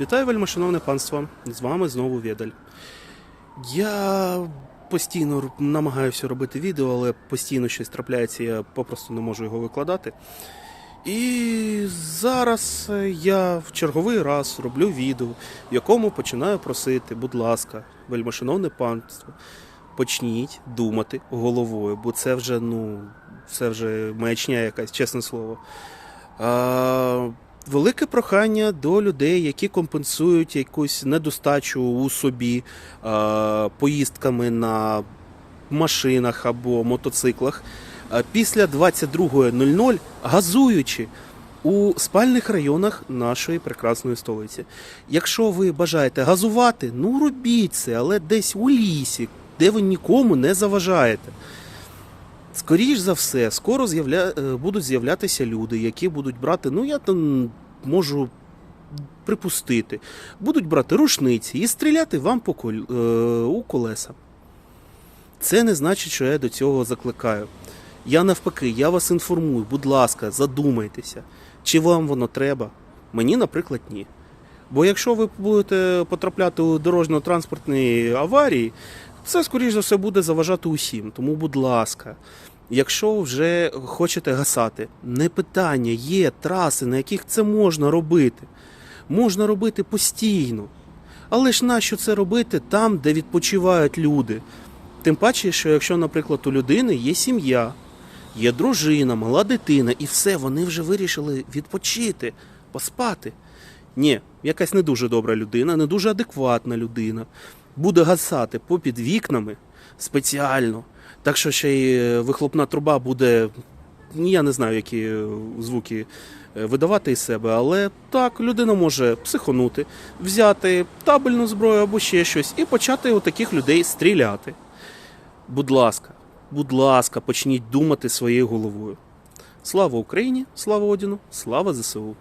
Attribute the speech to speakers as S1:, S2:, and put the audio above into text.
S1: Вітаю, вельмишановне панство! З вами знову Ведаль. Я постійно намагаюся робити відео, але постійно щось трапляється, я попросту не можу його викладати. І зараз е, я в черговий раз роблю відео, в якому починаю просити, будь ласка, вельмишановне панство, почніть думати головою, бо це вже, ну, це вже маячня якась, чесне слово. А, велике прохання до людей, які компенсують якусь недостачу у собі а, поїздками на машинах або мотоциклах. А, Після 22.00 газуючи у спальних районах нашої прекрасної столиці. Якщо ви бажаєте газувати, ну робіть це, але десь у лісі, де ви нікому не заважаєте. Скоріш за все, скоро з'явля... е, будуть з'являтися люди, які будуть брати, ну я там можу припустити, будуть брати рушниці і стріляти вам по кол... е, у колеса. Це не значить, що я до цього закликаю. Я навпаки, я вас інформую, будь ласка, задумайтеся, чи вам воно треба. Мені, наприклад, ні. Бо якщо ви будете потрапляти у дорожньо-транспортні аварії, це, скоріш за все, буде заважати усім. Тому, будь ласка, якщо вже хочете гасати, не питання, є траси, на яких це можна робити. Можна робити постійно. Але ж нащо це робити там, де відпочивають люди? Тим паче, що якщо, наприклад, у людини є сім'я, є дружина, мала дитина, і все, вони вже вирішили відпочити, поспати. Ні, якась не дуже добра людина, не дуже адекватна людина буде гасати попід вікнами спеціально. Так що ще й е, вихлопна труба буде, я не знаю, які е, звуки е, видавати із себе, але так, людина може психонути, взяти табельну зброю або ще щось і почати у таких людей стріляти. Будь ласка, будь ласка, почніть думати своєю головою. Слава Україні, слава Одіну, слава ЗСУ.